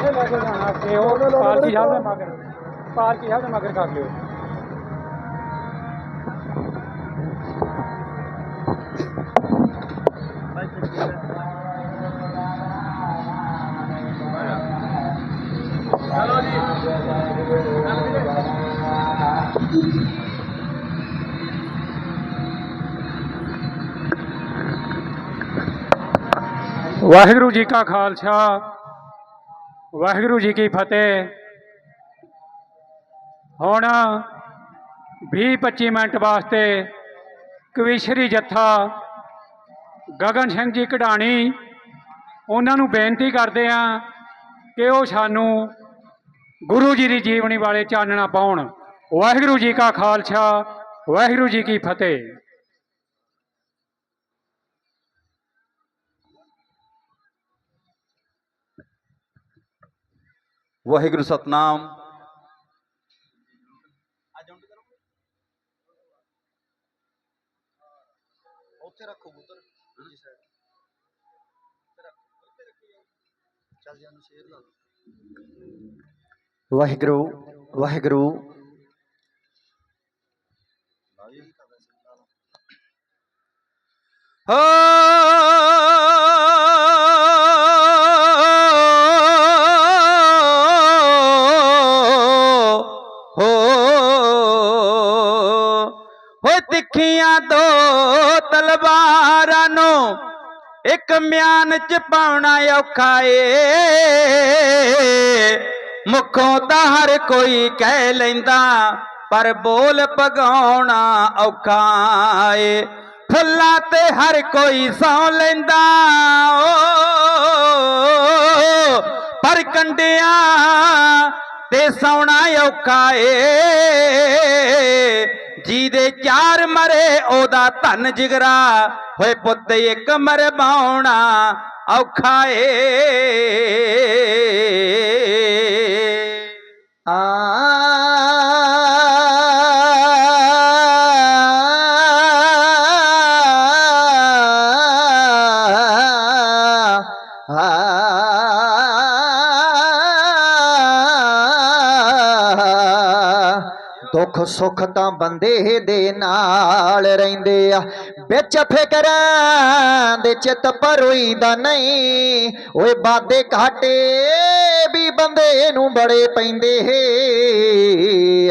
ਇਹ ਲੈ ਕੇ ਜਾਣਾ ਤੇ ਉਹ ਪਾਲਕੀ ਸਾਹਿਬ ਦੇ ਮਗਰ ਪਾਲਕੀ ਸਾਹਿਬ ਵਾਹਿਗੁਰੂ ਜੀ ਕਾ ਖਾਲਸਾ, ਵਾਹਿਗੁਰੂ ਜੀ ਕੀ ਫਤਿਹ। ਹੁਣ 20-25 ਮਿੰਟ ਵਾਸਤੇ ਕਵੀਸ਼ਰੀ ਜੱਥਾ ਗਗਨ ਸਿੰਘ ਜੀ ਕਢਾਣੀ, ਉਹਨਾਂ ਨੂੰ ਬੇਨਤੀ ਕਰਦੇ ਆ ਕਿ ਉਹ ਸਾਨੂੰ ਗੁਰੂ ਜੀ ਦੀ ਜੀਵਨੀ ਵਾਲੇ ਚਾਨਣਾ ਪਾਉਣ। ਵਾਹਿਗੁਰੂ ਜੀ ਕਾ ਖਾਲਸਾ, ਵਾਹਿਗੁਰੂ ਜੀ ਕੀ ਫਤਿਹ। ਵਾਹਿਗੁਰੂ ਸਤਨਾਮ। ਉੱਥੇ ਰੱਖੋ ਪੁੱਤਰ ਜੀ ਸਾਈਡ ਚੱਲ ਜਾਨੂੰ ਸ਼ੇਰ ਲਾ ਵਾਹਿਗੁਰੂ ਵਾਹਿਗੁਰੂ। ਹੋ। ਤਿੱਖੀਆਂ ਦੋ ਤਲਵਾਰਾਂ ਨੂੰ, ਇੱਕ ਮਿਆਨ ਚ ਪਾਉਣਾ ਔਖਾ ਏ। ਮੁਖੋਂ ਤਾਂ ਹਰ ਕੋਈ ਕਹਿ ਲੈਂਦਾ, ਪਰ ਬੋਲ ਪਗਾਉਣਾ ਔਖਾ ਏ। ਫੁੱਲਾਂ ਤੇ ਹਰ ਕੋਈ ਸੌ ਲੈਂਦਾ ਪਰ ਕੰਡਿਆਂ ਤੇ ਸੌਣਾ ਔਖਾ ਏ। ਜਿਹਦੇ ਚਾਰ ਮਰੇ ਉਹਦਾ ਧਨ ਜਿਗਰਾ ਹੋਏ ਪੁੱਤ ਇੱਕ ਮਰ ਮਰਵਾਉਣਾ ਔਖਾ ਏ। ਆ ਦੁੱਖ ਸੁੱਖ ਤਾਂ ਬੰਦੇ ਦੇ ਨਾਲ ਰਹਿੰਦੇ ਆ। ਵਿੱਚ ਫਿਕਰਾਂ ਦੇ ਚਿੱਤ ਪਰੋਈਦਾ ਨਹੀਂ। ਓਏ ਬਾਦੇ ਘਾਟੇ ਵੀ ਬੰਦੇ ਨੂੰ ਬੜੇ ਪੈਂਦੇ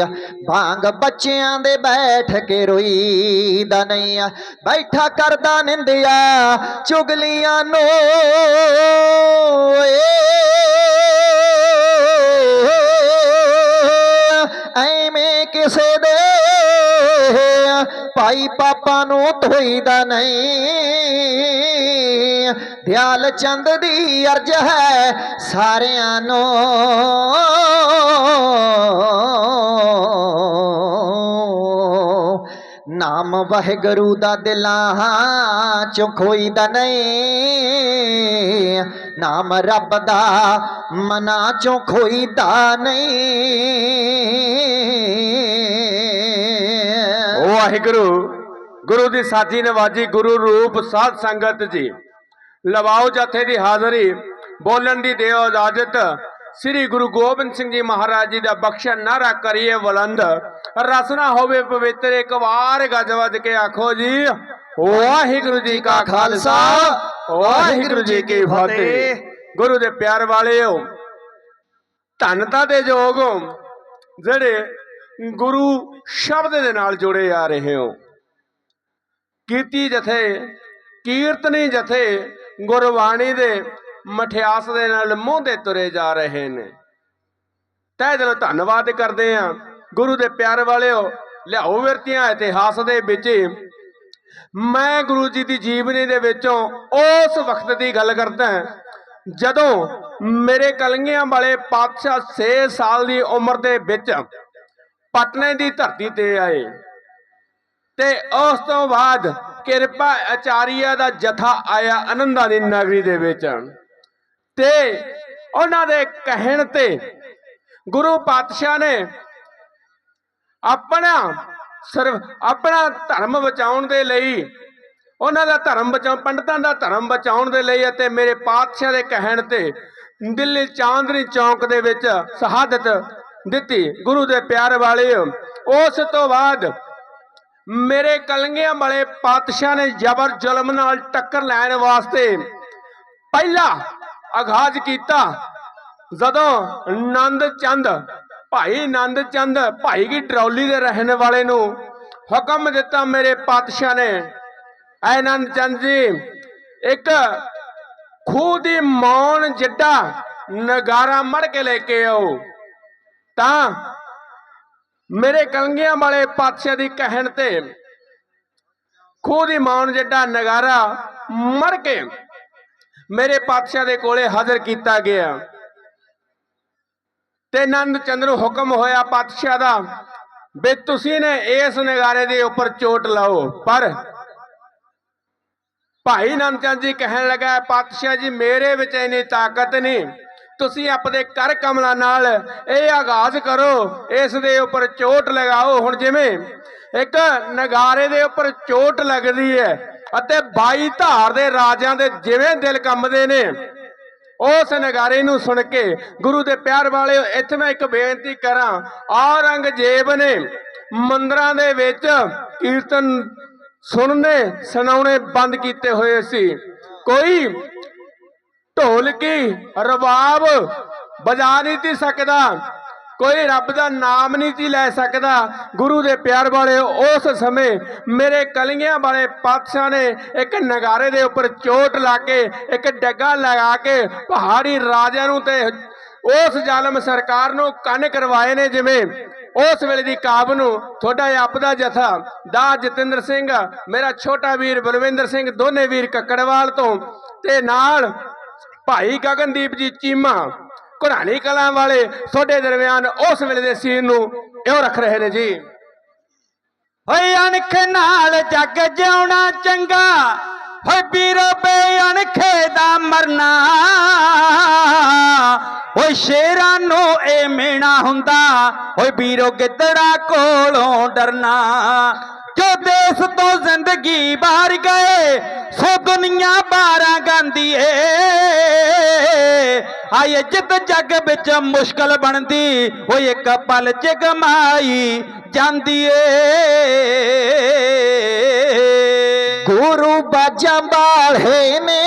ਆ। ਭਾਂਗ ਬੱਚਿਆਂ ਦੇ ਬੈਠ ਕੇ ਰੋਈਦਾ ਨਹੀਂ ਆ। ਬੈਠਾ ਕਰਦਾ ਨਿੰਦਿਆ ਚੁਗਲੀਆਂ ਨੋ। ਏ ਕਿਸੇ ਦੇ, ਭਾਈ ਪਾਪਾ ਨੂੰ ਧੋਈਦਾ ਨਹੀਂ। ਦਿਆਲ ਚੰਦ ਦੀ ਅਰਜ ਹੈ ਸਾਰਿਆਂ ਨੂੰ। ਨਾਮ ਵਾਹਿਗੁਰੂ ਦਾ ਦਿਲਾਂ ਚੋਂ ਖੋਈਦਾ ਨਹੀਂ। ਨਾਮ ਰੱਬ ਦਾ ਮਨਾ ਚੋਂ ਖੋਈਦਾ ਨਹੀਂ। ਵਾਹਿਗੁਰੂ। ਗੁਰੂ ਦੀ ਸਾਜੀ ਨਵਾਜੀ ਗੁਰੂ ਰੂਪ ਸਾਧ ਸੰਗਤ ਜੀ। ਲਵਾਓ ਜਥੇ ਦੀ ਹਾਜ਼ਰੀ, ਬੋਲਣ ਦੀ ਦਿਓ ਇਜਾਜ਼ਤ। ਸ੍ਰੀ ਗੁਰੂ ਗੋਬਿੰਦ ਸਿੰਘ ਜੀ ਮਹਾਰਾਜ ਜੀ ਦਾ ਬਖਸ਼ਾ ਨਾਰਾ ਕਰੀਏ ਬੁਲੰਦ। ਰਸਨਾ ਹੋਵੇ ਪਵਿੱਤਰ, ਇੱਕ ਵਾਰ ਗੱਜ ਵੱਜ ਕੇ ਆਖੋ ਜੀ, ਵਾਹਿਗੁਰੂ ਜੀ ਕਾ ਖਾਲਸਾ, ਵਾਹਿਗੁਰੂ ਜੀ ਕੀ ਫਤਿਹ। ਗੁਰੂ ਦੇ ਪਿਆਰ ਵਾਲਿਓ, ਧੰਨਤਾ ਦੇ ਯੋਗ ਜਿਹੜੇ ਗੁਰੂ ਸ਼ਬਦ ਦੇ ਨਾਲ ਜੁੜੇ ਜਾ ਰਹੇ ਹੋ। ਕੀਤੀ ਜਥੇ, ਕੀਰਤਨੀ ਜਥੇ, ਗੁਰਬਾਣੀ ਦੇ ਮਠਿਆਸ ਦੇ ਨਾਲ ਮੂੰਹ ਤੁਰੇ ਜਾ ਰਹੇ ਨੇ। ਤਹਿ ਦਿਲੋਂ ਧੰਨਵਾਦ ਕਰਦੇ ਆ ਗੁਰੂ ਦੇ ਪਿਆਰ ਵਾਲਿਓ, ਲਿਆਓ ਵਿਰਤੀਆਂ ਇਤਿਹਾਸ ਦੇ ਵਿੱਚ। ਮੈਂ ਗੁਰੂ ਜੀ ਦੀ ਜੀਵਨੀ ਦੇ ਵਿੱਚੋਂ ਉਸ ਵਕਤ ਦੀ ਗੱਲ ਕਰਦਾ ਜਦੋਂ ਮੇਰੇ ਕਲੰਗੀਆਂ ਵਾਲੇ ਪਾਤਸ਼ਾਹ 6 ਸਾਲ ਦੀ ਉਮਰ ਦੇ ਵਿੱਚ ਪਟਨੇ ਦੀ ਧਰਤੀ ਤੇ ਆਏ। ਤੇ ਉਸ ਤੋਂ ਬਾਅਦ ਕਿਰਪਾ ਆਚਾਰੀਆ ਦਾ ਜਥਾ ਆਇਆ ਆਨੰਦਾਂ ਦੀ ਨਗਰੀ ਦੇ ਵਿੱਚ। ਤੇ ਉਹਨਾਂ ਦੇ ਕਹਿਣ ਤੇ ਗੁਰੂ ਪਾਤਸ਼ਾਹ ਨੇ ਆਪਣਾ ਸਿਰਫ ਆਪਣਾ ਧਰਮ ਬਚਾਉਣ ਦੇ ਲਈ, ਉਹਨਾਂ ਦਾ ਧਰਮ ਬਚਾਉ ਪੰਡਤਾਂ ਦਾ ਧਰਮ ਬਚਾਉਣ ਦੇ ਲਈ ਅਤੇ ਮੇਰੇ ਪਾਤਸ਼ਾਹ ਦੇ ਕਹਿਣ ਤੇ ਦਿੱਲੀ ਚਾਂਦਨੀ ਚੌਂਕ ਦੇ ਵਿੱਚ ਸ਼ਹਾਦਤ ਦਿੱਤੀ। ਗੁਰੂ ਦੇ ਪਿਆਰ ਵਾਲੇ, ਉਸ ਤੋਂ ਬਾਅਦ ਮੇਰੇ ਕਲੰਗੀਆਂ ਵਾਲੇ ਪਾਤਸ਼ਾਹ ਨੇ ਜ਼ਬਰ ਜ਼ੁਲਮ ਨਾਲ ਟੱਕਰ ਲੈਣ ਵਾਸਤੇ ਪਹਿਲਾ ਆਗਾਜ਼ ਕੀਤਾ। ਜਦੋਂ ਨੰਦ ਚੰਦ, ਭਾਈ ਨੰਦ ਚੰਦ, ਭਾਈ ਕੀ ਟਰੌਲੀ ਦੇ ਰਹਿਣ ਵਾਲੇ ਨੂੰ ਹੁਕਮ ਦਿੱਤਾ ਮੇਰੇ ਪਾਤਸ਼ਾਹ ਨੇ, ਐ ਆਨੰਦ ਚੰਦ ਜੀ, ਇੱਕ ਖੂਹ ਦੀ ਮੌਨ ਜਿੱਡਾ ਨਗਾਰਾ ਮੜ ਕੇ ਲੈ ਕੇ ਆਓ। ਤਾਂ ਮੇਰੇ ਕਲੰਗੀਆਂ ਵਾਲੇ ਪਾਤਸ਼ਾਹ ਦੀ ਕਹਿਣ ਤੇ ਖੂਹ ਦੀ ਮਾਉਣ ਜਿੱਡਾ ਨਗਾਰਾ ਮੜ ਕੇ ਮੇਰੇ ਪਾਤਸ਼ਾਹ ਦੇ ਕੋਲੇ ਹਾਜ਼ਰ ਕੀਤਾ ਗਿਆ। ਤੇ ਨੰਦ ਚੰਦ ਨੂੰ ਹੁਕਮ ਹੋਇਆ ਪਾਤਸ਼ਾਹ ਦਾ ਵੀ ਤੁਸੀਂ ਨੇ ਇਸ ਨਗਾਰੇ ਦੇ ਉੱਪਰ ਚੋਟ ਲਾਓ। ਪਰ ਭਾਈ ਨੰਦ ਚੰਦ ਜੀ ਕਹਿਣ ਲੱਗਾ, ਪਾਤਸ਼ਾਹ ਜੀ, ਮੇਰੇ ਵਿੱਚ ਇੰਨੀ ਤਾਕਤ ਨਹੀਂ। ਤੁਸੀਂ ਆਪਣੇ ਕਰ ਕਮਲਾਂ ਨਾਲ ਇਹ ਆਗਾਜ਼ ਕਰੋ, ਇਸ ਦੇ ਉੱਪਰ ਚੋਟ ਲਗਾਓ। ਹੁਣ ਜਿਵੇਂ ਇੱਕ ਨਗਾਰੇ ਦੇ ਉੱਪਰ ਚੋਟ ਲੱਗਦੀ ਹੈ ਅਤੇ 22 ਧਾਰ ਦੇ ਰਾਜਿਆਂ ਦੇ ਜਿਵੇਂ ਦਿਲ ਕੰਬਦੇ ਨੇ, ਉਸ ਨਗਾਰੇ ਨੂੰ ਸੁਣ ਕੇ ਗੁਰੂ ਦੇ ਪਿਆਰ ਵਾਲੇ ਇੱਥੇ ਮੈਂ ਇੱਕ ਬੇਨਤੀ ਕਰਾਂ, ਔਰੰਗਜ਼ੇਬ ਨੇ ਮੰਦਰਾਂ ਦੇ ਵਿੱਚ ਕੀਰਤਨ ਸੁਣਨੇ, ਸੁਣਾਉਣੇ ਬੰਦ ਕੀਤੇ ਹੋਏ ਸੀ। ਕੋਈ ਢੋਲਕੀ ਰਬਾਬ ਬਜਾ ਨਹੀਂ ਤੀ ਸਕਦਾ। ਕੋਈ ਰੱਬ ਦਾ ਨਾਮ ਨਹੀਂ ਸੀ ਲੈ ਸਕਦਾ। ਗੁਰੂ ਦੇ ਪਿਆਰ ਵਾਲੇ ਉਸ ਸਮੇਂ ਮੇਰੇ ਕਲੰਗੀਆਂ ਵਾਲੇ ਪਾਤਸ਼ਾਹ ਨੇ ਇੱਕ ਨਗਾਰੇ ਦੇ ਉੱਪਰ ਚੋਟ ਲਾ ਕੇ, ਇੱਕ ਡੱਗਾ ਲਗਾ ਕੇ ਪਹਾੜੀ ਰਾਜਿਆਂ ਨੂੰ ਤੇ ਉਸ ਜ਼ਾਲਮ ਸਰਕਾਰ ਨੂੰ ਕੰਨ ਕਰਵਾਏ ਨੇ ਜਿਵੇਂ ਉਸ ਵੇਲੇ ਦੀ ਕਾਬ ਨੂੰ। ਤੁਹਾਡਾ ਆਪਦਾ ਜਥਾ, ਦਾ ਜਤਿੰਦਰ ਸਿੰਘ, ਮੇਰਾ ਛੋਟਾ ਵੀਰ ਬਲਵਿੰਦਰ ਸਿੰਘ, ਦੋਨੇ ਵੀਰ ਕੱਕੜਵਾਲ ਤੋਂ। ਤੇ ਨਾਲ ਭਾਈ ਗਗਨਦੀਪ ਜੀ ਚੀਮਾ, ਘੁਰਾਣੀ ਕਲਾਂ ਵਾਲੇ ਤੁਹਾਡੇ ਦਰਮਿਆਨ ਉਸ ਵੇਲੇ ਦੇ ਸੀਨ ਨੂੰ ਇਉਂ ਰੱਖ ਰਹੇ ਨੇ ਜੀ। ਓਏ ਅਣਖ ਨਾਲ ਜੱਗ ਜਿਉਣਾ ਚੰਗਾ ਓਏ ਵੀਰੋ ਬੇਅਣਖੇ ਦਾ ਮਰਨਾ ਓਏ ਸ਼ੇਰਾਂ ਨੂੰ ਇਹ ਮੇਣਾ ਹੁੰਦਾ ਓਏ ਵੀਰੋ ਗਿੱਦੜਾ ਕੋਲੋਂ ਡਰਨਾ। ਜੋ ਦੇਸ ਤੋਂ ਜ਼ਿੰਦਗੀ ਬਾਹਰ ਗਏ, ਸੋ ਦੁਨੀਆ ਬਾਰਾਂ ਗਾਂਦੀ ਏ ਆਏ ਇੱਜ਼ਤ ਜੱਗ ਵਿੱਚ ਮੁਸ਼ਕਲ ਬਣਦੀ, ਓਏ ਇੱਕ ਪਲ ਚ ਗਮਾਈ ਜਾਂਦੀ ਏ ਗੁਰੂ ਬਾਜਾਂ ਵਾਲੇ ਨੇ,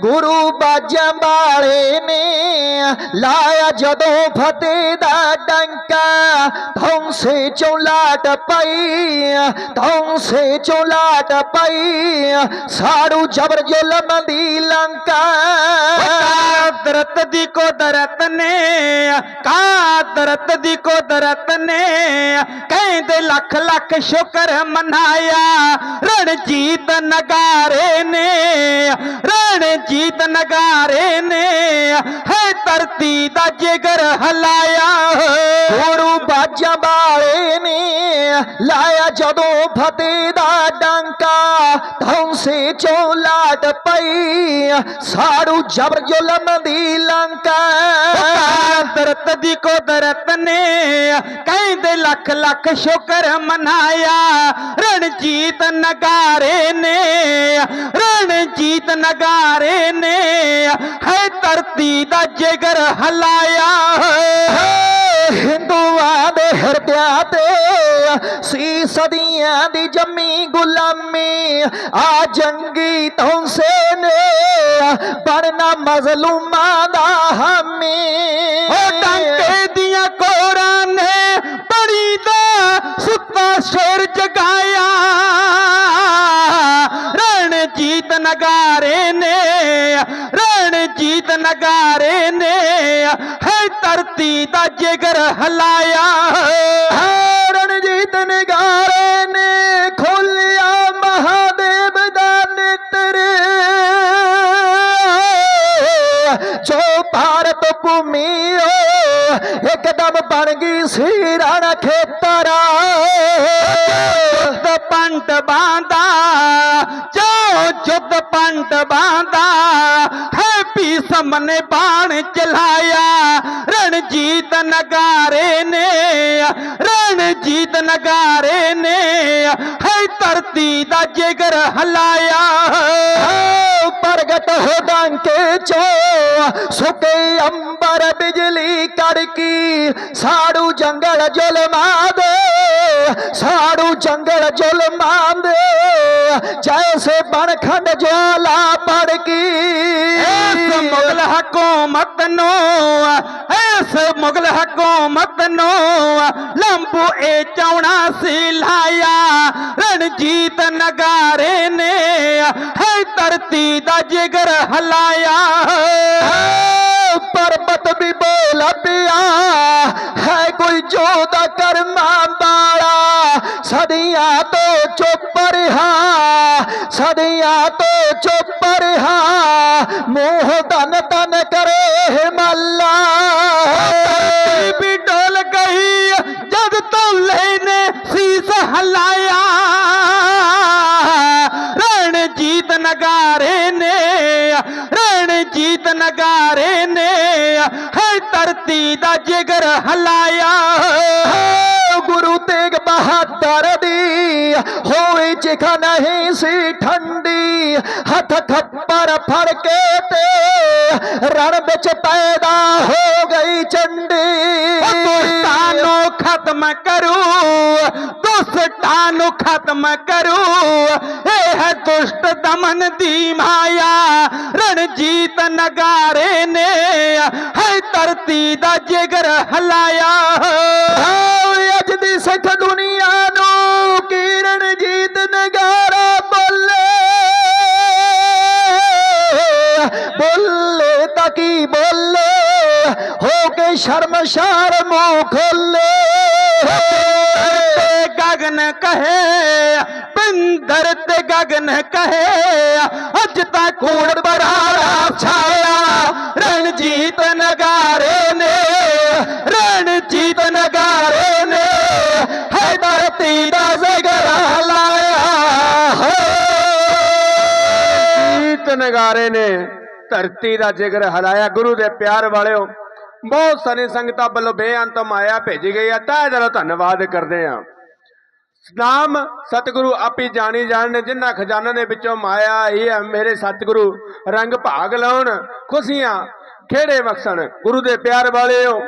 ਗੁਰੂ ਬਾਜਾਂ ਵਾਲੇ ਨੇ ਲਾਇਆ ਜਦੋਂ ਫਤਿਹ ਦਾ ਡੰਕਾ ਧੌਂਸੇ ਚੋਂ ਲਾਟ ਪਈ, ਧੌਂਸੇ ਚੋਂ ਲਾਟ ਪਈ, ਸਾੜੂ ਜਬਰ ਜ਼ੁਲਮ ਦੀ ਲੰਕਾ। ਕਾਦਰਤ ਦੀ ਕੁਦਰਤ ਨੇ, ਕਾਦਰਤ ਦੀ ਕੁਦਰਤ ਨੇ, ਕਹਿੰਦੇ ਲੱਖ ਲੱਖ ਸ਼ੁਕਰ ਮਨਾਇਆ ਰਣਜੀਤ ਨਗਾਰੇ ਨੇ ਰਣਜੀਤ ਨਗਾਰੇ ਨੇ ਹੈ ਧਰਤੀ ਦਾ ਜਿਗਰ ਹਲਾਇਆ ਗੁਰੂ ਬਾਜਾਂ ਵਾਲੇ ਨੇ ਲਾਇਆ ਜਦੋਂ ਫਤਿਹ ਦਾ ਡੰਕਾ ਧੌਂਸੇ ਚੋਂ ਲਾਟ ਪਈ ਸਾੜੂ ਜਬਰ ਜ਼ੁਲਮ ਦੀ ਲੰਕਾ ਕੁਦਰਤ ਦੀ ਕੁਦਰਤ ਨੇ ਕਹਿੰਦੇ ਲੱਖ ਲੱਖ ਸ਼ੁਕਰ ਮਨਾਇਆ ਰਣਜੀਤ ਨਗਾਰੇ ਨੇ ਰਣਜੀਤ ਨਗਾਰੇ ਨੇ ਹੈ ਧਰਤੀ ਦਾ ਜਿਗਰ ਹਲਾਇਆ ਹਿੰਦੂਆਂ ਦੇ ਹਿਰਦਿਆਂ ਤੇ ਸੀ ਸਦੀਆਂ ਦੀ ਜੰਮੀ ਗੁਲਾਮੀ ਆ ਜੰਗੀ ਧੌਂਸੇ ਨੇ ਬਣਨਾ ਮਜ਼ਲੂਮਾਂ ਦਾ ਹਾਮੀ। ਉਹ ਟਾਂਕੇ ਨਗਾਰੇ ਨੇ, ਰਣਜੀਤ ਨਗਾਰੇ ਨੇ, ਹੈ ਧਰਤੀ ਦਾ ਜਿਗਰ ਹਲਾਇਆ। ਰਣਜੀਤ ਨਗਾਰੇ ਨੇ ਖੋਲਿਆ ਮਹਾਦੇਵ ਦਾ ਨੇਤਰ। ਜੋ ਭਾਰਤ ਭੂਮੀ ਓ, ਇੱਕਦਮ ਬਣ ਗਈ ਸੀ ਰਣ ਖੇਤਰਾ। ਜੁੱਧ ਪੰਡ ਬਾਂਦਾ ਜੋ ਜੁੱਧ ਪੰਡ ਬਾਂਦਾ ਬਾਣ ਚਲਾਇਆ। ਰਣਜੀਤ ਨਗਾਰੇ ਨੇ ਰਣਜੀਤ ਨਗਾਰੇ ਨੇ ਹੈ ਧਰਤੀ ਦਾ ਜਿਗਰ ਹਲਾਇਆ। ਪ੍ਰਗਟ ਹੋ ਡਾਂਕੇ ਚੋ, ਸੁਕੇ ਅੰਬਰ ਬਿਜਲੀ ਕੜਕੀ, ਸਾੜੂ ਜੰਗਲ ਜੁਲਮਾ ਦੇ ਸਾੜੂ ਜੰਗਲ ਜੁਲਮਾ ਦੇ ਜੈਸੇ ਬਨਖੰਡ ਜਵਾਲਾ ਪੜਕੀ ਇਸ ਮੁਗਲ ਹਕੂਮਤ ਨੂੰ ਇਸ ਮੁਗਲ ਹਕੂਮਤ ਨੂੰ ਲੰਬੂ ਇਹ ਚਾਉਣਾ ਸੀ ਲਾਇਆ। ਰਣਜੀਤ ਨਗਾਰੇ ਨੇ ਹੈ ਧਰਤੀ ਦਾ ਜਿਗਰ ਹਲਾਇਆ। ਪਰਬਤ ਵੀ ਬੋਲ ਪਿਆ ਹੈ ਕੋਈ ਜੋਦਾ ਕਰਮਾਂ ਵਾਲਾ। ਸਦੀਆਂ ਤੋਂ ਚੁੱਪ ਰਿਹਾ। ਸਦੀਆਂ ਤੋਂ ਚੁੱਪ ਰਿਹਾ, ਮੋਹ ਧਨ ਤਨ ਕਰੇ ਮੱਲਾ। ਵੀ ਡੋਲ ਗਈ, ਜਦ ਤੋਲੇ ਨੇ ਸੀਸ ਹਲਾਇਆ। ਰਣਜੀਤ ਨਗਾਰੇ ਨੇ, ਰਣਜੀਤ ਨਗਾਰੇ ਨੇ ਹੈ ਧਰਤੀ ਦਾ ਜਿਗਰ ਹਲਾਇਆ। ਗੁਰੂ ਤੇਗ ਬਹਾਦਰ ਦੀ। ਹੋਈ ਚਿਖਾ ਨਹੀਂ ਸੀ ਠੰਡੀ ਹੱਥ ਖੱਪਰ ਫੜ ਕੇ ਤੇ ਰਣ ਵਿੱਚ ਪੈਦਾ ਹੋ ਗਈ ਚੰਡੀ। ਦੁਸ਼ਟਾਂ ਨੂੰ ਖਤਮ ਕਰੂ ਦੁਸ਼ਟਾਂ ਨੂੰ ਖਤਮ ਕਰੂ। ਇਹ ਹੈ ਦੁਸ਼ਟ ਦਮਨ ਦੀ ਮਾਇਆ ਰਣਜੀਤ ਨਗਾਰੇ ਨੇ ਹੈ ਧਰਤੀ ਦਾ ਜਿਗਰ ਹਲਾਇਆ। ਦੀ ਸਿੱਖ ਦੁਨੀਆ ਨੂੰ ਕਿਰਨ ਜੀਤ ਨਗਾਰਾ ਬੋਲੇ। ਬੋਲੇ ਤਾਂ ਕੀ ਬੋਲੇ? ਹੋ ਕੇ ਸ਼ਰਮਸ਼ਾਰ ਮੂੰਹ ਖੋਲੇ। ਗਗਨ ਕਹੇ, ਪਿੰਦਰ ਤੇ ਗਗਨ ਕਹੇ, ਅੱਜ ਤਾਂ ਕੂੜ ਬਰਾੜਾ ਛਾਇਆ, ਰਣਜੀਤ ਨਗਾਰੇ ਨੇ। ਨਗਾਰੇ ਨੇ, ਧਰਤੀ ਦਾ ਜਿਗਰ ਹਲਾਇਆ ਗੁਰੂ ਦੇ ਪਿਆਰ ਵਾਲਿਓ। ਬਹੁਤ ਸਾਰੀ ਸੰਗਤਾਂ ਵੱਲੋਂ ਬੇਅੰਤ ਮਾਇਆ ਭੇਜੀ ਗਈ ਹੈ ਤਾਂ ਜਰਾ ਧੰਨਵਾਦ ਕਰਦੇ ਹਾਂ। ਨਾਮ ਸਤਿਗੁਰੂ ਆਪੀ ਜਾਣੀ ਜਾਣ ਜਿਨ੍ਹਾਂ ਖਜ਼ਾਨਾਂ ਦੇ ਵਿੱਚੋਂ ਮਾਇਆ ਆਈ ਹੈ ਮੇਰੇ ਸਤਿਗੁਰੂ ਰੰਗ ਭਾਗ ਲਾਉਣ, ਖੁਸ਼ੀਆਂ ਖੇੜੇ ਬਖਸ਼ਣ। ਗੁਰੂ ਦੇ ਪਿਆਰ ਵਾਲਿਓ,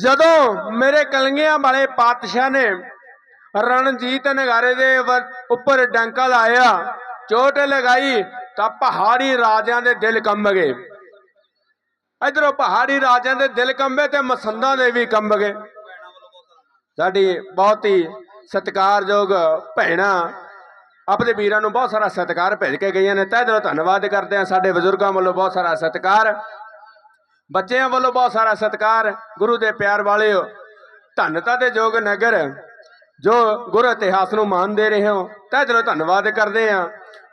ਜਦੋਂ ਮੇਰੇ ਕਲੰਗੀਆਂ ਵਾਲੇ ਪਾਤਸ਼ਾਹ ਨੇ ਰਣਜੀਤ ਨਗਾਰੇ ਦੇ ਉੱਪਰ ਡੰਕਾ ਲਾਇਆ, ਚੋਟ ਲਗਾਈ ਤਾਂ ਪਹਾੜੀ ਰਾਜਿਆਂ ਦੇ ਦਿਲ ਕੰਬ ਗਏ ਇਧਰੋਂ ਪਹਾੜੀ ਰਾਜਿਆਂ ਦੇ ਦਿਲ ਕੰਬੇ ਤੇ ਮਸੰਦਾਂ ਦੇ ਵੀ ਕੰਬ ਗਏ ਸਾਡੀ ਬਹੁਤ ਹੀ ਸਤਿਕਾਰਯੋਗ ਭੈਣਾਂ ਆਪਣੇ ਵੀਰਾਂ ਨੂੰ ਬਹੁਤ ਸਾਰਾ ਸਤਿਕਾਰ ਭੇਜ ਕੇ ਗਈਆਂ ਨੇ। ਤਹਿ ਦਿਲੋਂ ਧੰਨਵਾਦ ਕਰਦੇ ਹਾਂ ਸਾਡੇ ਬਜ਼ੁਰਗਾਂ ਵੱਲੋਂ ਬਹੁਤ ਸਾਰਾ ਸਤਿਕਾਰ। ਬੱਚਿਆਂ ਵੱਲੋਂ ਬਹੁਤ ਸਾਰਾ ਸਤਿਕਾਰ। ਗੁਰੂ ਦੇ ਪਿਆਰ ਵਾਲਿਓ ਧੰਨਤਾ ਦੇ ਜੋਗ ਨਗਰ ਜੋ ਗੁਰ ਇਤਿਹਾਸ ਨੂੰ ਮਾਨ ਦੇ ਰਹੇ ਹੋ। ਤਹਿ ਦਿਲੋਂ ਧੰਨਵਾਦ ਕਰਦੇ ਹਾਂ।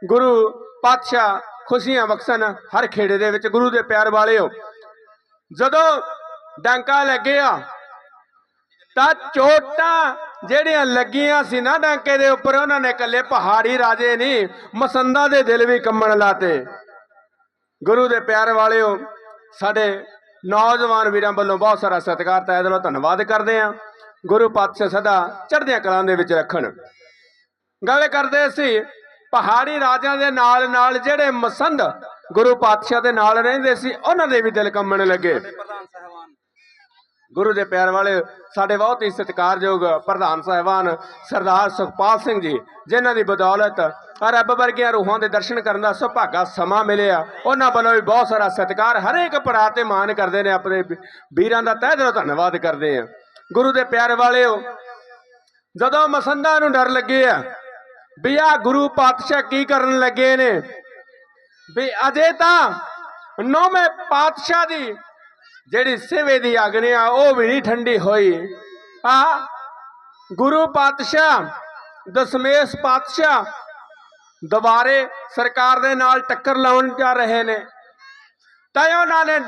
ਗੁਰੂ ਪਾਤਸ਼ਾਹ ਖੁਸ਼ੀਆਂ ਬਖਸ਼ਣ ਹਰ ਖੇੜੇ ਦੇ ਵਿੱਚ, ਗੁਰੂ ਦੇ ਪਿਆਰ ਵਾਲਿਓ। ਜਦੋਂ ਡਾਂਕਾ ਲੱਗਿਆ, ਤਾਂ ਚੋਟਾਂ ਜਿਹੜੀਆਂ ਲੱਗੀਆਂ ਸੀ ਨਾ ਡਾਂਕੇ ਦੇ ਉੱਪਰ, ਉਹਨਾਂ ਨੇ ਇਕੱਲੇ ਪਹਾੜੀ ਰਾਜੇ ਨਹੀਂ, ਮਸੰਦਾਂ ਦੇ ਦਿਲ ਵੀ ਕੰਮਣ ਲਾਤੇ। ਗੁਰੂ ਦੇ ਪਿਆਰ ਵਾਲਿਓ, ਸਾਡੇ ਨੌਜਵਾਨ ਵੀਰਾਂ ਵੱਲੋਂ ਬਹੁਤ ਸਾਰਾ ਸਤਿਕਾਰ, ਤਹਿ ਦਿਲੋਂ ਧੰਨਵਾਦ ਕਰਦੇ ਹਾਂ। ਗੁਰੂ ਪਾਤਸ਼ਾਹ ਸਦਾ ਚੜ੍ਹਦੀਆਂ ਕਲਾਂ ਦੇ ਵਿੱਚ ਰੱਖਣ। ਗੱਲ ਕਰਦੇ ਸੀ ਪਹਾੜੀ ਰਾਜਿਆਂ ਦੇ ਨਾਲ ਨਾਲ ਜਿਹੜੇ ਮਸੰਦ ਗੁਰੂ ਪਾਤਸ਼ਾਹ ਦੇ ਨਾਲ ਰਹਿੰਦੇ ਸੀ, ਉਹਨਾਂ ਦੇ ਵੀ ਦਿਲ ਕੰਮਣ ਲੱਗੇ। ਗੁਰੂ ਦੇ ਪਿਆਰ ਵਾਲੇ ਸਾਡੇ ਬਹੁਤ ਹੀ ਸਤਿਕਾਰਯੋਗ ਪ੍ਰਧਾਨ ਸਾਹਿਬਾਨ ਸਰਦਾਰ ਸੁਖਪਾਲ ਸਿੰਘ ਜੀ, ਜਿਨ੍ਹਾਂ ਦੀ ਬਦੌਲਤ ਰੱਬ ਵਰਗੀਆਂ ਰੂਹਾਂ ਦੇ ਦਰਸ਼ਨ ਕਰਨ ਦਾ ਸੁਭਾਗਾ ਸਮਾਂ ਮਿਲਿਆ। ਉਹਨਾਂ ਵੱਲੋਂ ਵੀ ਬਹੁਤ ਸਾਰਾ ਸਤਿਕਾਰ ਹਰੇਕ ਪੜਾ ਤੇ ਮਾਣ ਕਰਦੇ ਨੇ, ਆਪਣੇ ਵੀਰਾਂ ਦਾ ਤਹਿ ਦਿਲੋਂ ਧੰਨਵਾਦ ਕਰਦੇ ਆ। ਗੁਰੂ ਦੇ ਪਿਆਰ ਵਾਲਿਓ, ਜਦੋਂ ਮਸੰਦਾਂ ਨੂੰ ਡਰ ਲੱਗੇ ਆ ਵੀ ਆ ਗੁਰੂ ਪਾਤਸ਼ਾਹ ਕੀ ਕਰਨ ਲੱਗੇ ਨੇ? ਵੀ ਅਜੇ ਤਾਂ ਨੌਵੇਂ ਪਾਤਸ਼ਾਹ ਦੀ ਜਿਹੜੀ ਸਿਵੇ ਦੀ ਅਗਨੀ ਆ, ਉਹ ਵੀ ਨਹੀਂ ਠੰਡੀ ਹੋਈ। ਆ ਗੁਰੂ ਪਾਤਸ਼ਾਹ, ਦਸਮੇਸ਼ ਪਾਤਸ਼ਾਹ ਦੁਬਾਰੇ ਸਰਕਾਰ ਦੇ ਨਾਲ ਟੱਕਰ ਲਾਉਣ ਜਾ ਰਹੇ ਨੇ। ਤਾਂ ਉਹਨਾਂ ਨੇ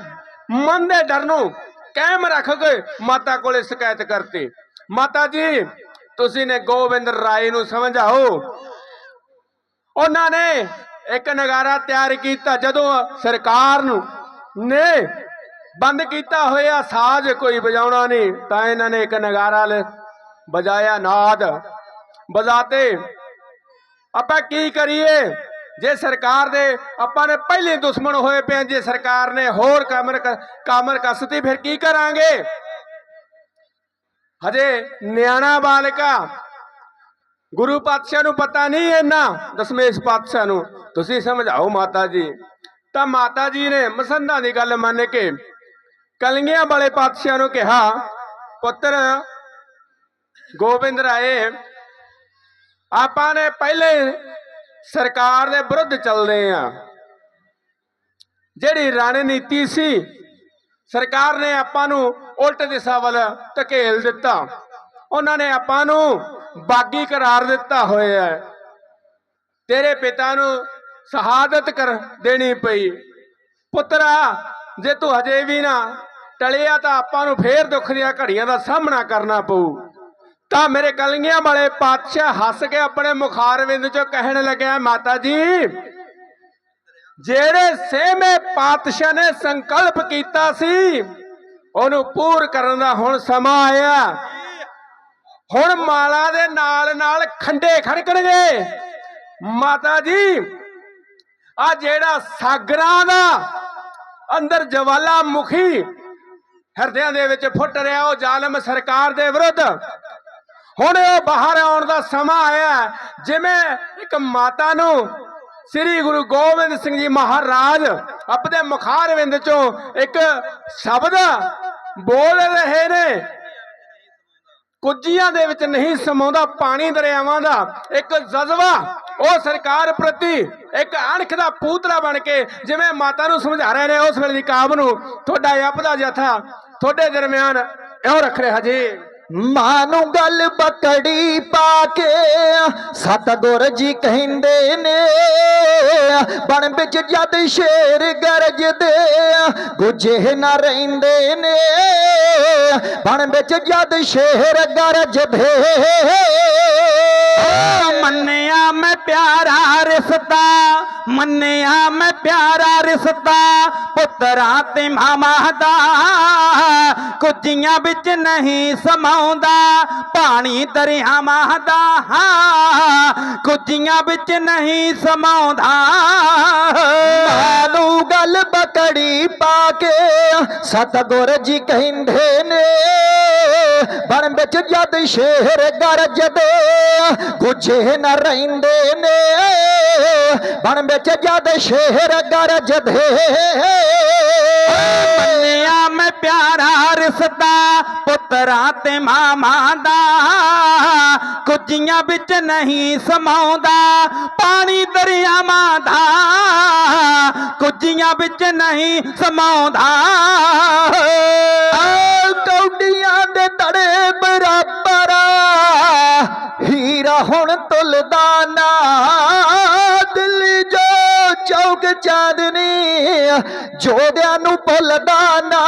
ਮਨ ਦੇ ਡਰ ਨੂੰ ਕਾਇਮ ਰੱਖ ਕੇ ਮਾਤਾ ਕੋਲੇ ਸ਼ਿਕਾਇਤ ਕਰਤੀ। ਮਾਤਾ ਜੀ ਤੁਸੀਂ ਨੇ ਗੋਬਿੰਦ ਰਾਏ ਨੂੰ ਸਮਝਾਓ। ਉਹਨਾਂ ਨੇ ਇੱਕ ਨਗਾਰਾ ਤਿਆਰ ਕੀਤਾ ਜਦੋਂ ਸਰਕਾਰ ਨੂੰ ਨੇ ਬੰਦ ਕੀਤਾ ਹੋਇਆ ਸਾਜ਼ ਕੋਈ ਵਜਾਉਣਾ ਨਹੀਂ, ਤਾਂ ਇਹਨਾਂ ਨੇ ਇੱਕ ਨਗਾਰਾ ਲ- ਵਜਾਇਆ ਨਾਦ। ਬਜਾਤੇ, ਆਪਾਂ ਕੀ ਕਰੀਏ? ਜੇ ਸਰਕਾਰ ਦੇ ਆਪਾਂ ਨੇ ਪਹਿਲੇ ਦੁਸ਼ਮਣ ਹੋਏ ਪਏ ਜੇ ਸਰਕਾਰ ਨੇ ਹੋਰ ਕਾਮਰ ਕ- ਕਾਮਰ ਕਸਤੀ, ਫਿਰ ਕੀ ਕਰਾਂਗੇ? ਹਜੇ ਨਿਆਣਾ ਬਾਲਕਾ। ਗੁਰੂ ਪਾਤਸ਼ਾਹ ਨੂੰ ਪਤਾ ਨਹੀਂ ਇੰਨਾ, ਦਸਮੇਸ਼ ਪਾਤਸ਼ਾਹ ਨੂੰ। ਤੁਸੀਂ ਸਮਝਾਓ ਮਾਤਾ ਜੀ। ਤਾਂ ਮਾਤਾ ਜੀ ਨੇ ਮਸੰਦਾਂ ਦੀ ਗੱਲ ਮੰਨ ਕੇ ਕਲਗੀਆਂ ਵਾਲੇ ਪਾਤਸ਼ਾਹ ਨੂੰ ਕਿਹਾ, ਪੁੱਤਰ, ਗੋਬਿੰਦ ਰਾਏ, ਆਪਾਂ ਨੇ ਪਹਿਲੇ ਸਰਕਾਰ ਦੇ ਵਿਰੁੱਧ ਚੱਲਦੇ ਆ। ਜਿਹੜੀ ਰਣਨੀਤੀ ਸੀ ਸਰਕਾਰ ਨੇ ਆਪਾਂ ਨੂੰ ਉਲਟ ਦਿਸ਼ਾ ਵੱਲ ਧਕੇਲ ਦਿੱਤਾ। ਉਹਨਾਂ ਨੇ ਆਪਾਂ ਨੂੰ ਬਾਗੀ ਕਰਾਰ ਦਿੱਤਾ ਹੋਇਆ ਹੈ। ਤੇਰੇ ਪਿਤਾ ਨੂੰ ਸ਼ਹਾਦਤ ਕਰ ਦੇਣੀ ਪਈ। ਪੁੱਤਰਾ, ਜੇ ਤੂੰ ਹਜੇ ਵੀ ਨਾ ਟਲਿਆ ਤਾਂ ਆਪਾਂ ਨੂੰ ਫੇਰ ਦੁੱਖ ਦੀਆਂ ਘੜੀਆਂ ਦਾ ਸਾਹਮਣਾ ਕਰਨਾ ਪਊ। ਤਾਂ ਮੇਰੇ ਕਲਗੀਆਂ ਵਾਲੇ ਪਾਤਸ਼ਾਹ ਹੱਸ ਕੇ ਆਪਣੇ ਮੁਖਾਰ ਵਿੰਦ ਚੋਂ ਕਹਿਣ ਲੱਗਿਆ, ਮਾਤਾ ਜੀ ਜਿਹੜੇ ਸੇਮੇ ਪਾਤਸ਼ਾਹ ਨੇ ਸੰਕਲਪ ਕੀਤਾ ਸੀ, ਉਹਨੂੰ ਪੂਰ ਕਰਨ ਦਾ ਹੁਣ ਸਮਾਂ ਆਇਆ। ਹੁਣ ਮਾਲਾ ਦੇ ਨਾਲ ਨਾਲ ਖੰਡੇ ਖੜਕਣਗੇ। ਮਾਤਾ ਜੀ, ਆ ਜਿਹੜਾ ਸਾਗਰਾਂ ਦਾ ਅੰਦਰ ਜਵਾਲਾ ਮੁਖੀ ਹਿਰਦਿਆਂ ਦੇ ਵਿੱਚ ਫੁੱਟ ਰਿਹਾ, ਉਹ ਜ਼ਾਲਮ ਸਰਕਾਰ ਦੇ ਵਿਰੁੱਧ। ਹੁਣ ਉਹ ਬਾਹਰ ਆਉਣ ਦਾ ਸਮਾਂ ਆਇਆ। ਜਿਵੇਂ ਇੱਕ ਮਾਤਾ ਨੂੰ ਸ੍ਰੀ ਗੁਰੂ ਗੋਬਿੰਦ ਸਿੰਘ ਜੀ ਮਹਾਰਾਜ ਆਪਣੇ ਮੁਖਾਰਵਿੰਦ ਚੋਂ ਇੱਕ ਸ਼ਬਦ ਬੋਲ ਰਹੇ ਨੇ। ਕੁੱਜੀਆਂ ਦੇ ਵਿੱਚ ਨਹੀਂ ਸਮਾਉਂਦਾ, ਪਾਣੀ ਦਰਿਆਵਾਂ ਦਾ ਇੱਕ ਜਜ਼ਬਾ, ਉਹ ਸਰਕਾਰ ਪ੍ਰਤੀ ਇੱਕ ਅਣਖ ਦਾ ਪੂਤਲਾ ਬਣ ਕੇ ਜਿਵੇਂ ਮਾਤਾ ਨੂੰ ਸਮਝਾ ਰਹੇ ਨੇ, ਉਸ ਵੇਲੇ ਦੀ ਕਾਬ ਨੂੰ ਤੁਹਾਡਾ ਆਪਦਾ ਜਥਾ ਤੁਹਾਡੇ ਦਰਮਿਆਨ ਇਹੋ ਰੱਖ ਰਿਹਾ ਜੀ। ਮਾਂ ਨੂੰ ਗੱਲ ਪਕੜੀ ਪਾ ਕੇ ਸਤਗੁਰ ਜੀ ਕਹਿੰਦੇ ਨੇ। ਬਣ ਵਿੱਚ ਜਦ ਸ਼ੇਰ ਗਰਜਦੇ ਗੁਜੇ ਨਾ ਰਹਿੰਦੇ ਨੇ। ਬਣ ਵਿੱਚ ਜਦ ਸ਼ੇਰ ਗਰਜਦੇ ਮੰਨਿਆ ਮੈਂ ਪਿਆਰਾ ਰਿਸ਼ਤਾ, ਮੰਨਿਆ ਮੈਂ ਪਿਆਰਾ ਰਿਸ਼ਤਾ, ਪੁੱਤਰਾਂ ਤੇ ਮਾਮਾ ਦਾ, ਕੁੱਜੀਆਂ ਵਿੱਚ ਨਹੀਂ ਸਮਾਉਂਦਾ, ਪਾਣੀ ਦਰਿਆਵਾਂ ਦਾ ਹਾਂ ਕੁੱਜੀਆਂ ਵਿੱਚ ਨਹੀਂ ਸਮਾਉਂਦਾ। ਮਾਨੂੰ ਗੱਲ ਬਕੜੀ ਪਾ ਕੇ ਸਤਗੁਰ ਜੀ ਕਹਿੰਦੇ ਨੇ, ਬਣ ਵਿੱਚ ਜਦ ਸ਼ੇਰ ਗਰਜਦੇ ਗੁੱਜੇ ਨਾ ਰਹਿੰਦੇ ਨੇ। ਬਣ ਵਿੱਚ ਜਦ ਸ਼ੇਰ ਗਰਜਦੇ ਮੰਨਿਆ ਮੈਂ ਪਿਆਰਾ ਰਿਸ਼ਤਾ, ਪੁੱਤਰਾਂ ਤੇ ਮਾਮਾ ਦਾ। ਕੁੱਜੀਆਂ ਵਿੱਚ ਨਹੀਂ ਸਮਾਉਂਦਾ, ਪਾਣੀ ਦਰਿਆਵਾਂ ਦਾ। ਕੁੱਜੀਆਂ ਵਿੱਚ ਨਹੀਂ ਸਮਾਉਂਦਾ। ਹੀਰਾ ਹੁਣ ਤੁਲਦਾ ਨਾ, ਦਿੱਲੀ ਜੋ ਚੌਕ ਚਾਂਦਨੀ ਜੋਧਿਆਂ ਨੂੰ ਭੁੱਲਦਾ ਨਾ,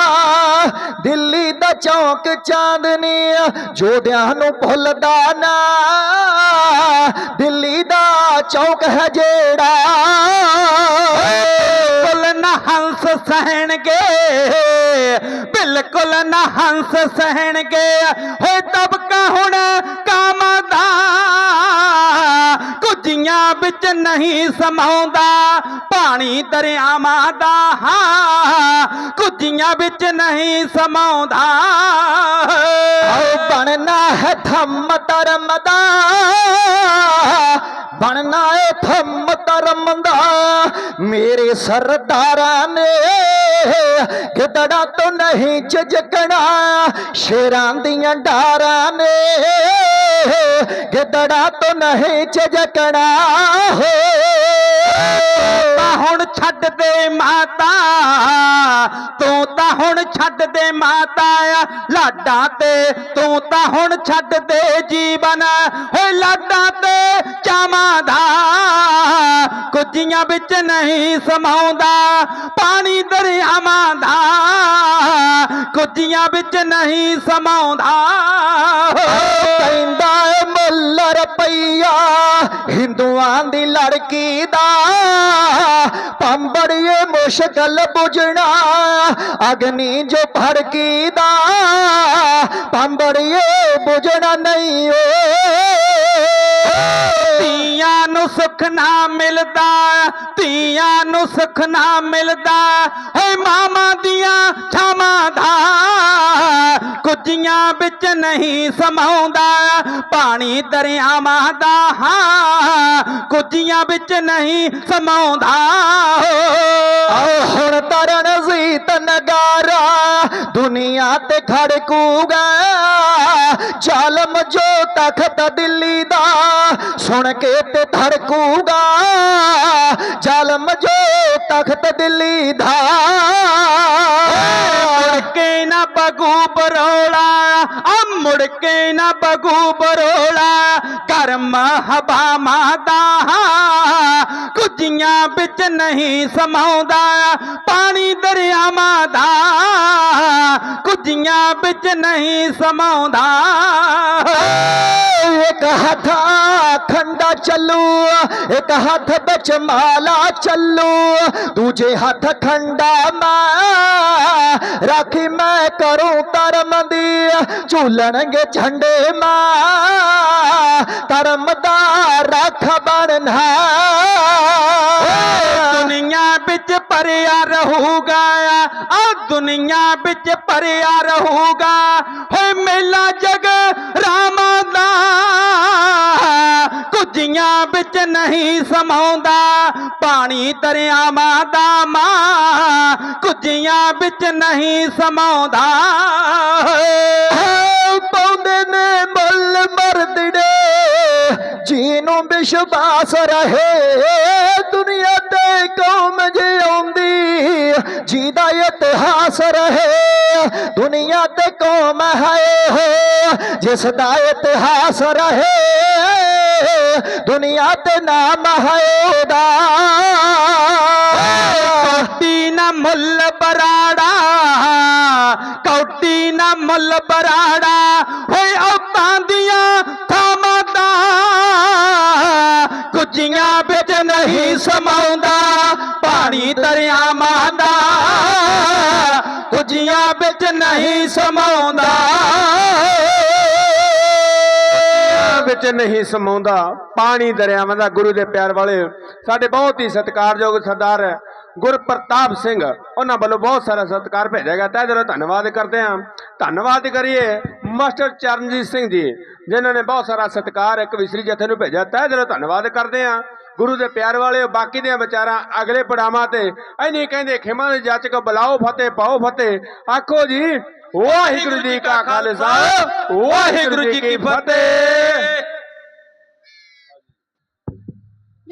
ਦਿੱਲੀ ਦਾ ਚੌਕ ਚਾਂਦਨੀ ਜੋਧਿਆਂ ਨੂੰ ਭੁੱਲਦਾ ਨਾ। ਦਿੱਲੀ ਦਾ ਚੌਕ ਹੈ ਜਿਹੜਾ, ਬਿਲਕੁਲ ਨਾ ਹੰਸ ਸਹਿਣਗੇ, ਬਿਲਕੁਲ ਨਾ ਹੰਸ ਸਹਿਣਗੇ। ਹੋਏ ਤਬਕਾ ਹੁਣ ਕਾਮਾਂ ਵਿੱਚ ਨਹੀਂ ਸਮਾਉਂਦਾ, ਪਾਣੀ ਦਰਿਆਵਾਂ ਦਾ ਹਾਂ ਕੁੱਜੀਆਂ ਵਿੱਚ ਨਹੀਂ ਸਮਾਉਂਦਾ। ਆਓ ਬਣਨਾ ਹੈ ਥੰਮ ਧਰਮ ਦਾ ਬਣਨਾ ਏ ਥੰਮ ਧਰਮ ਦਾ। ਮੇਰੇ ਸਰਦਾਰਾਂ ਨੇ ਗਿੱਦੜਾ ਤੋਂ ਨਹੀਂ ਝਜਕਣਾ। ਸ਼ੇਰਾਂ ਦੀਆਂ ਡਾਰਾਂ ਨੇ ਗਿੱਦੜਾ ਤੋਂ ਨਹੀਂ ਝਜਕਣਾ। ਹੁਣ ਛੱਡ ਦੇ ਮਾਤਾ। ਤੂੰ ਤਾਂ ਹੁਣ ਛੱਡ ਦੇ ਮਾਤਾ ਲਾਡਾਂ ਤੇ ਤੂੰ ਤਾਂ ਹੁਣ ਛੱਡ ਦੇ ਜੀਵਨ। ਹੋਏ ਲਾਡਾਂ ਤੇ ਚਾਵਾਂ ਦਾ ਕੁੱਜੀਆਂ ਵਿੱਚ ਨਹੀਂ ਸਮਾਉਂਦਾ, ਪਾਣੀ ਦਰਿਆਵਾਂ ਦਾ ਕੁੱਜੀਆਂ ਵਿੱਚ ਨਹੀਂ ਸਮਾਉਂਦਾ। ਕਹਿੰਦਾ ਏ ਮੁੱਲ ਰੁਪਈਆ ਹਿੰਦੂਆਂ ਦੀ ਲੜਕੀ ਦਾ ਪੰਬੜੀਏ ਮੁਸ਼ਕਲ ਬੁਝਣਾ, ਅਗਨੀ ਜੋ ਭੜਕੀ ਦਾ ਪੰਬੜੀਏ ਬੁਝਣਾ ਨਹੀਂ ਓ। ਧੀਆਂ ਨੂੰ ਸੁੱਖ ਨਾ ਮਿਲਦਾ, ਧੀਆਂ ਨੂੰ ਸੁੱਖ ਨਾ ਮਿਲਦਾ। ਏ ਮਾਮਾ ਦੀਆਂ ਛਾਵਾਂ ਦਾ ਕੁੱਜੀਆਂ ਵਿੱਚ ਨਹੀਂ ਸਮਾਉਂਦਾ। ਪਾਣੀ ਦਰਿਆਵਾਂ ਦਾ ਹਾਂ ਕੁੱਜੀਆਂ ਵਿੱਚ ਨਹੀਂ ਸਮਾਉਂਦਾ। ਆਓ ਹੁਣ ਤਰਨ ਜ਼ੀਤ ਨਗਾਰਾ ਦੁਨੀਆ ਤੇ ਖੜਕੂਗਾ ਜ਼ਾਲਮ ਜੋ ਤਖਤ ਦਿੱਲੀ ਦਾ ਸੁਣ ਕੇ ਤੇ ਧੜਕੂਗਾ। ਜ਼ਾਲਮ ਜੋ ਤਖਤ ਦਿੱਲੀ ਦਾ ਮੁੜ ਕੇ ਨਾ ਬਗੂ ਬਰੋਲਾ। ਆ ਮੁੜ ਕੇ ਨਾ ਬਗੂ ਬਰੋਲਾ। ਕਰਮ ਹਵਾਵਾਂ ਦਾ ਕੁੱਜੀਆਂ ਵਿੱਚ ਨਹੀਂ ਸਮਾਉਂਦਾ। ਪਾਣੀ ਦਰਿਆਵਾਂ ਦਾ ਕੁੱਜੀਆਂ ਵਿੱਚ ਨਹੀਂ ਸਮਾਉਂਦਾ ਇੱਕ ਹੱਥ ਖੰਡਾ ਚੱਲੂ ਇੱਕ ਹੱਥ ਵਿੱਚ ਮਾਲਾ ਚੱਲੂ ਦੂਜੇ ਹੱਥ ਖੰਡਾ ਮੈਂ ਰਾਖੀ ਮੈਂ ਕਰੂੰ ਧਰਮ ਦੀ ਝੂਲਣਗੇ ਝੰਡੇ ਮਾਂ ਧਰਮ ਦਾ ਰੱਖ ਬਣਨਾ ਦੁਨੀਆ ਵਿੱਚ ਭਰਿਆ ਰਹੂਗਾ ਆ ਦੁਨੀਆ ਵਿੱਚ ਭਰਿਆ ਰਹੂਗਾ ਹੋਏ ਮੇਲਾ ਜਗ ਰਾਮਾਂ ਦਾ ਕੁੱਜੀਆਂ ਵਿੱਚ ਨਹੀਂ ਸਮਾਉਂਦਾ ਪਾਣੀ ਦਰਿਆਵਾਂ ਦਾ ਮਾਂ ਕੁੱਜੀਆਂ ਵਿੱਚ ਨਹੀਂ ਸਮਾਉਂਦਾ ਪਾਉਂਦੇ ਨੇ ਮੁੱਲ ਮਰਦੜੇ ਜਿਹਨੂੰ ਵਿਸ਼ਵਾਸ ਰਹੇ, ਦੁਨੀਆ ਤੇ ਕੌਮ ਜਿਉਂਦੀ ਜਿਹਦਾ ਇਤਿਹਾਸ ਰਹੇ, ਦੁਨੀਆ ਤੇ ਕੌਮ ਹੈ ਹੋ ਜਿਸ ਦਾ ਇਤਿਹਾਸ ਰਹੇ, ਦੁਨੀਆ ਤੇ ਨਾਮ ਹੈ ਉਹਦਾ। ਕੌਟੀ ਨਾ ਮੁੱਲ ਬਰਾੜਾ, ਕੌਟੀ ਨਾ ਮੁੱਲ ਬਰਾੜਾ, ਹੋਏ ਕੁੱਜੀਆਂ ਵਿੱਚ ਨਹੀਂ ਸਮਾਉਂਦਾ, ਪਾਣੀ ਦਰਿਆਵਾਂ ਦਾ ਕੁੱਜੀਆਂ ਵਿੱਚ ਨਹੀਂ ਸਮਾਉਂਦਾ। ਵਿੱਚ ਨਹੀਂ ਸਮਾਉਂਦਾ, ਪਾਣੀ ਦਰਿਆਵਾਂ ਦਾ ਗੁਰੂ ਦੇ ਪਿਆਰ ਵਾਲੇ। ਸਾਡੇ ਬਹੁਤ ਹੀ ਸਤਿਕਾਰਯੋਗ ਸਰਦਾਰ ਗੁਰਪ੍ਰਤਾਪ ਸਿੰਘ, ਉਹਨਾਂ ਵੱਲੋਂ ਬਹੁਤ ਸਾਰਾ ਸਤਿਕਾਰ ਭੇਜਿਆ ਗਿਆ। ਤਾਂ ਜਰੂਰ ਧੰਨਵਾਦ ਕਰਦੇ ਹਾਂ। ਧੰਨਵਾਦ ਕਰੀਏ ਮਾਸਟਰ ਚਰਨਜੀਤ ਸਿੰਘ ਜੀ, ਜਿਨ੍ਹਾਂ ਨੇ ਬਹੁਤ ਸਾਰਾ ਸਤਿਕਾਰ ਇੱਕ ਵਿਸਰੀ ਜਥੇ ਨੂੰ ਭੇਜਿਆ। ਤਾਂ ਜਰੂਰ ਧੰਨਵਾਦ ਕਰਦੇ ਹਾਂ। ਗੁਰੂ ਦੇ ਪਿਆਰ ਵਾਲੇ ਬਾਕੀ ਦੀਆਂ ਵਿਚਾਰਾਂ ਅਗਲੇ ਪੜਾਵਾਂ ਤੇ ਐਨੀ ਕਹਿੰਦੇ ਖਿਮਾ ਦੇ ਜਾਚਕ ਬੁਲਾਓ ਫਤਿਹ, ਪਾਓ ਫਤਿਹ। ਆਖੋ ਜੀ, ਵਾਹਿਗੁਰੂ ਜੀ ਕਾ ਖਾਲਸਾ, ਵਾਹਿਗੁਰੂ ਜੀ ਕੀ ਫਤਿਹ।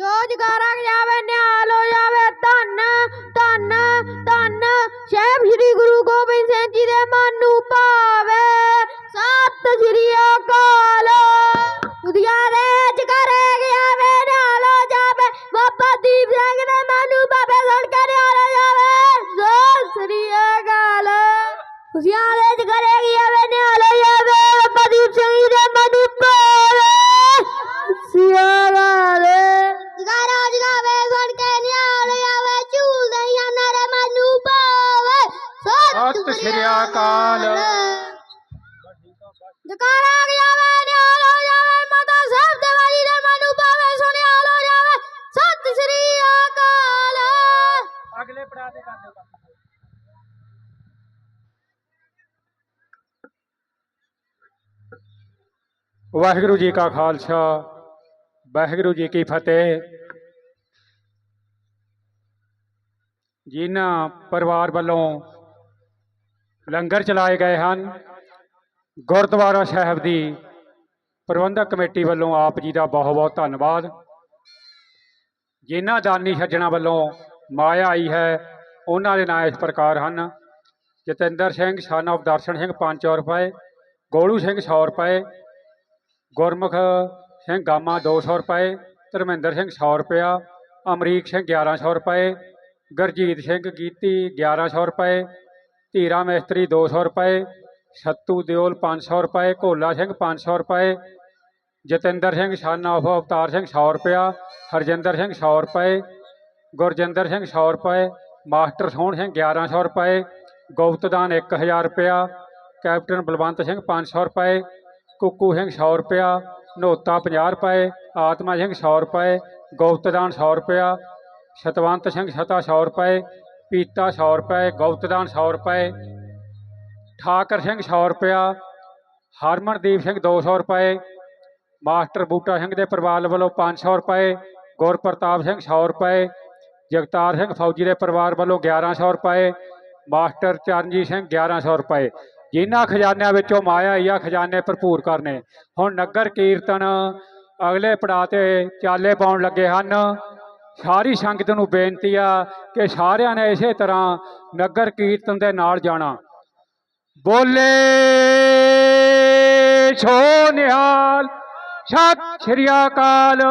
ਰੋਜ਼ਗਾਰਾਂ ਜਾਵੇ, ਨਿਹਾਲ ਹੋ ਜਾਵੇ। ਧੰਨ ਧੰਨ ਧੰਨ। ਸਾਹਿਬ ਸ੍ਰੀ ਗੁਰੂ ਗੋਬਿੰਦ ਸਿੰਘ ਜੀ ਦੇ ਮਨ ਨੂੰ ਭਾਵੇ। ਸਤਿ ਸ੍ਰੀ ਅਕਾਲ। ਉਦਿਆ ਦੇ ਜਗਰੇ ਗਿਆ ਵੇ ਨਿਹਾਲ ਹੋ ਜਾਵੇ। ਬਾਬਾ ਦੀਪ ਸਿੰਘ ਦੇ ਮਨ ਨੂੰ ਭਾਵੇ, ਸੁਣ ਕੇ ਨਿਹਾਲ ਹੋ ਜਾਵੇ। ਸਤਿ ਸ੍ਰੀ ਅਕਾਲ। ਉਦਿਆ ਦੇ ਜਗਰੇ ਗਿਆ ਵੇ ਨਿਹਾਲ ਸਤਿ ਸ੍ਰੀ ਅਕਾਲ। ਜਗਾਰਾ ਜਗਾਵੇ ਨਿਆਲ ਹੋ ਜਾਵੇ ਮਾਤਾ ਸਾਹਿਬ ਦੇ ਵਾਲੀ ਦੇ ਮਨੂ ਪਾਵੇ ਸੁਨਿਆਲ ਹੋ ਜਾਵੇ ਸਤਿ ਸ੍ਰੀ ਅਕਾਲ ਅਗਲੇ ਪੜਾ ਤੇ ਕਰ ਦਿਓ ਵਾਹਿਗੁਰੂ ਜੀ ਕਾ ਖਾਲਸਾ ਵਾਹਿਗੁਰੂ ਜੀ ਕੀ ਫਤਿਹ ਜਿਨ੍ਹਾਂ ਪਰਿਵਾਰ ਵੱਲੋਂ ਲੰਗਰ ਚਲਾਏ ਗਏ ਹਨ। ਗੁਰਦੁਆਰਾ ਸਾਹਿਬ ਦੀ ਪ੍ਰਬੰਧਕ ਕਮੇਟੀ ਵੱਲੋਂ ਆਪ ਜੀ ਦਾ ਬਹੁਤ ਬਹੁਤ ਧੰਨਵਾਦ। ਜਿਨ੍ਹਾਂ ਦਾਨੀ ਸੱਜਣਾ ਵੱਲੋਂ ਮਾਇਆ ਆਈ ਹੈ, ਉਹਨਾਂ ਦੇ ਨਾਂ ਇਸ ਪ੍ਰਕਾਰ ਹਨ। ਜਤਿੰਦਰ ਸਿੰਘ ਸਨ of ਦਰਸ਼ਨ ਸਿੰਘ 500 ਰੁਪਏ, ਗੋਲੂ ਸਿੰਘ 100 ਰੁਪਏ, ਗੁਰਮੁਖ ਸਿੰਘ ਗਾਮਾ 200 ਰੁਪਏ, ਧਰਮਿੰਦਰ ਸਿੰਘ 100 ਰੁਪਇਆ, ਅਮਰੀਕ ਸਿੰਘ 1100 ਰੁਪਏ, ਗੁਰਜੀਤ ਸਿੰਘ ਗੀਤੀ 1100 ਰੁਪਏ ਧੀਰਾ ਮਿਸਤਰੀ 200 ਰੁਪਏ, ਸੱਤੂ ਦਿਓਲ 500 ਰੁਪਏ, ਘੋਲਾ ਸਿੰਘ 500 ਰੁਪਏ, ਜਤਿੰਦਰ ਸਿੰਘ ਸਨ ਆਫ ਅਵਤਾਰ ਸਿੰਘ 100 ਰੁਪਇਆ, ਹਰਜਿੰਦਰ ਸਿੰਘ 100 ਰੁਪਏ, ਗੁਰਜਿੰਦਰ ਸਿੰਘ 100 ਰੁਪਏ, ਮਾਸਟਰ ਸੋਹਣ ਸਿੰਘ 1100 ਰੁਪਏ ਗੁਪਤਦਾਨ 1000 ਰੁਪਇਆ, ਕੈਪਟਨ ਬਲਵੰਤ ਸਿੰਘ 500 ਰੁਪਏ, ਕੁੱਕੂ ਸਿੰਘ 100 ਰੁਪਇਆ, ਨੋਤਾ 50 ਰੁਪਏ, ਆਤਮਾ ਸਿੰਘ 100 ਰੁਪਏ ਗੁਪਤਦਾਨ 100 ਰੁਪਇਆ, ਸਤਵੰਤ ਸਿੰਘ ਛਤਾ 100 ਰੁਪਏ ਪੀਤਾ 100 ਰੁਪਏ, ਗੌਤਦਾਨ 100 ਰੁਪਏ, ਠਾਕਰ ਸਿੰਘ 100 ਰੁਪਇਆ, ਹਰਮਨਦੀਪ ਸਿੰਘ 200 ਰੁਪਏ, ਮਾਸਟਰ ਬੂਟਾ ਸਿੰਘ ਦੇ ਪਰਿਵਾਰ ਵੱਲੋਂ 500 ਰੁਪਏ, ਗੁਰਪ੍ਰਤਾਪ ਸਿੰਘ 100 ਰੁਪਏ, ਜਗਤਾਰ ਸਿੰਘ ਫੌਜੀ ਦੇ ਪਰਿਵਾਰ ਵੱਲੋਂ 1100 ਰੁਪਏ, ਮਾਸਟਰ ਚਰਨਜੀਤ ਸਿੰਘ 1100 ਰੁਪਏ। ਜਿਨ੍ਹਾਂ ਖਜ਼ਾਨਿਆਂ ਵਿੱਚੋਂ ਮਾਇਆ ਹੀ ਆ, ਖਜ਼ਾਨੇ ਭਰਪੂਰ ਕਰਨੇ। ਹੁਣ ਨਗਰ ਕੀਰਤਨ ਅਗਲੇ ਪੜਾਅ ਤੇ ਚਾਲੇ ਪਾਉਣ ਲੱਗੇ ਹਨ। ਸਾਰੀ ਸੰਗਤ ਨੂੰ ਬੇਨਤੀ ਆ ਕਿ ਸਾਰਿਆਂ ਨੇ ਇਸੇ ਤਰ੍ਹਾਂ ਨਗਰ ਕੀਰਤਨ ਦੇ ਨਾਲ ਜਾਣਾ। ਬੋਲੇ ਛੋ ਨਿਹਾਲ, ਸਤਿ ਸ਼੍ਰੀ ਅਕਾਲ।